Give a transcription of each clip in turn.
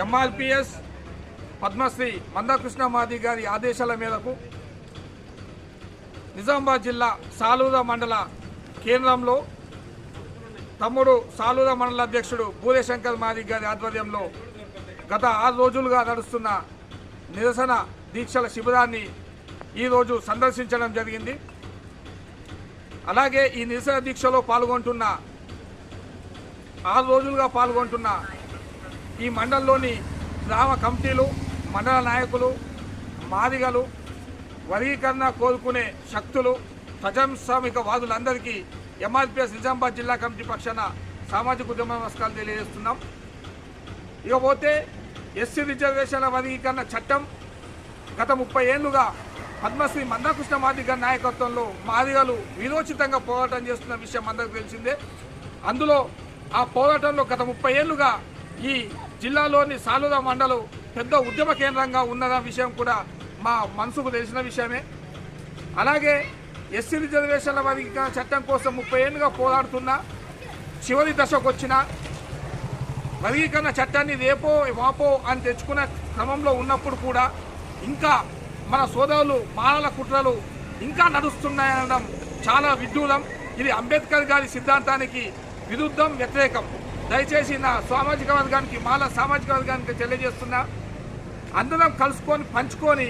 ఎంఆర్పిఎస్ పద్మశ్రీ మందకృష్ణ మాది గారి ఆదేశాల మేరకు నిజామాబాద్ జిల్లా సాలూర మండల కేంద్రంలో తమ్ముడు సాలూర మండల అధ్యక్షుడు భూరేశంకర్ మాది గారి ఆధ్వర్యంలో గత ఆరు రోజులుగా నడుస్తున్న నిరసన దీక్షల శిబిరాన్ని ఈరోజు సందర్శించడం జరిగింది. అలాగే ఈ నిరసన దీక్షలో పాల్గొంటున్న ఆరు రోజులుగా పాల్గొంటున్న ఈ మండలంలోని గ్రామ కమిటీలు మండల నాయకులు మాదిగలు వర్గీకరణ కోరుకునే శక్తులు ప్రజాస్వామిక వాదులందరికీ ఎంఆర్పిఎస్ నిజామాబాద్ జిల్లా కమిటీ పక్షాన సామాజిక ఉద్యమ నమస్కారాలు తెలియజేస్తున్నాం. ఇకపోతే ఎస్సీ రిజర్వేషన్ల వర్గీకరణ చట్టం గత ముప్పై ఏళ్ళుగా పద్మశ్రీ మందకృష్ణ మాదిగ నాయకత్వంలో మాదిగలు విరోచితంగా పోరాటం చేస్తున్న విషయం అందరికీ తెలిసిందే. అందులో ఆ పోరాటంలో గత ముప్పై ఏళ్ళుగా ఈ జిల్లాలోని సాలుద మండలం పెద్ద ఉద్యమ కేంద్రంగా ఉన్నదన్న విషయం కూడా మా మనసుకు తెలిసిన విషయమే. అలాగే ఎస్సీ రిజర్వేషన్ల వర్గీకరణ చట్టం కోసం ముప్పై ఏళ్ళుగా పోరాడుతున్న చివరి దశకు వచ్చిన వర్గీకరణ చట్టాన్ని రేపో వాపో అని తెచ్చుకున్న క్రమంలో ఉన్నప్పుడు కూడా ఇంకా మన సోదరులు మానల కుట్రలు ఇంకా నడుస్తున్నాయనడం చాలా విడ్డూరం. ఇది అంబేద్కర్ గారి సిద్ధాంతానికి విరుద్ధం వ్యతిరేకం. దయచేసి నా సామాజిక వర్గానికి మాల సామాజిక వర్గానికి తెలియజేస్తున్నా. అందరం కలుసుకొని పంచుకొని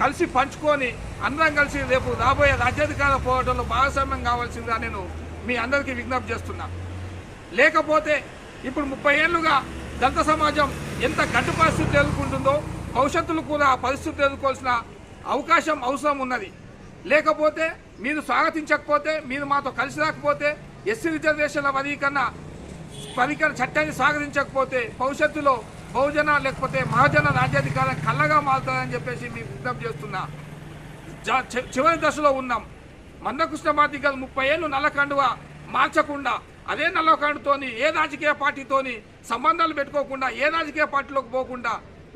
కలిసి పంచుకొని అందరం కలిసి రేపు రాబోయే రాజ్యాధికార పోవడంలో భాగస్వామ్యం కావాల్సిందిగా నేను మీ అందరికీ విజ్ఞప్తి చేస్తున్నా. లేకపోతే ఇప్పుడు ముప్పై ఏళ్ళుగా దళిత సమాజం ఎంత గడ్డు పరిస్థితి ఎదుర్కొంటుందో భవిష్యత్తులో కూడా ఆ పరిస్థితి ఎదుర్కోవాల్సిన అవకాశం అవసరం ఉన్నది. లేకపోతే మీరు స్వాగతించకపోతే మీరు మాతో కలిసి రాకపోతే ఎస్సీ రిజర్వేషన్ల వర్గీకరణ పరికర చట్టాన్ని స్వాగతించకపోతే భవిష్యత్తులో బహుజన లేకపోతే మహాజన రాజ్యాధికారం కళ్ళగా మారుతుందని చెప్పేసి మీకు విజ్ఞప్తి చేస్తున్నా. చివరి దశలో ఉన్నాం. మందకృష్ణ మాది గారు ముప్పై ఏళ్ళు నల్లకండువ మార్చకుండా అదే నల్లకండుతోని ఏ రాజకీయ పార్టీతోని సంబంధాలు పెట్టుకోకుండా ఏ రాజకీయ పార్టీలోకి పోకుండా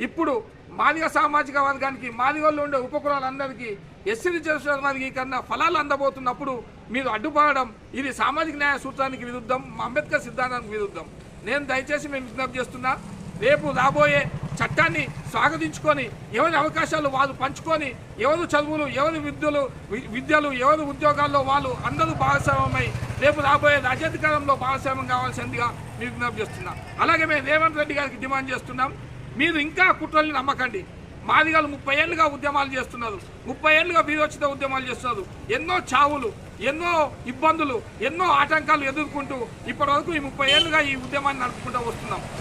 ఇప్పుడు మాదిగ సామాజిక వర్గానికి మాదిగల్లో ఉండే ఉపకులాలందరికీ ఎస్సీ రిజర్వేషన్ వర్గీకరణ ఫలాలు అందబోతున్నప్పుడు మీరు అడ్డుపడడం ఇది సామాజిక న్యాయ సూత్రానికి విరుద్ధం మా అంబేద్కర్ సిద్ధాంతానికి విరుద్ధం. నేను దయచేసి మేము విజ్ఞప్తి చేస్తున్నా రేపు రాబోయే చట్టాన్ని స్వాగతించుకొని ఎవరి అవకాశాలు వాళ్ళు పంచుకొని ఎవరు చదువులు ఎవరి విద్యలు వి- విద్యలు ఎవరి ఉద్యోగాల్లో వాళ్ళు అందరూ భాగస్వామ్యమై రేపు రాబోయే రాజ్యాధికారంలో భాగస్వామ్యం కావాల్సిందిగా మీకు విజ్ఞప్తి చేస్తున్నాం. అలాగే మేము రేవంత్ రెడ్డి గారికి డిమాండ్ చేస్తున్నాం మీరు ఇంకా కుట్రల్ని నమ్మకండి. మాదిగాలు ముప్పై ఏళ్ళుగా ఉద్యమాలు చేస్తున్నారు ముప్పై ఏళ్ళుగా వీరోచిత ఉద్యమాలు చేస్తున్నారు ఎన్నో చావులు ఎన్నో ఇబ్బందులు ఎన్నో ఆటంకాలు ఎదుర్కొంటూ ఇప్పటి వరకు ఈ ముప్పై ఏళ్ళుగా ఈ ఉద్యమాన్ని నడుపుకుంటూ వస్తున్నాం.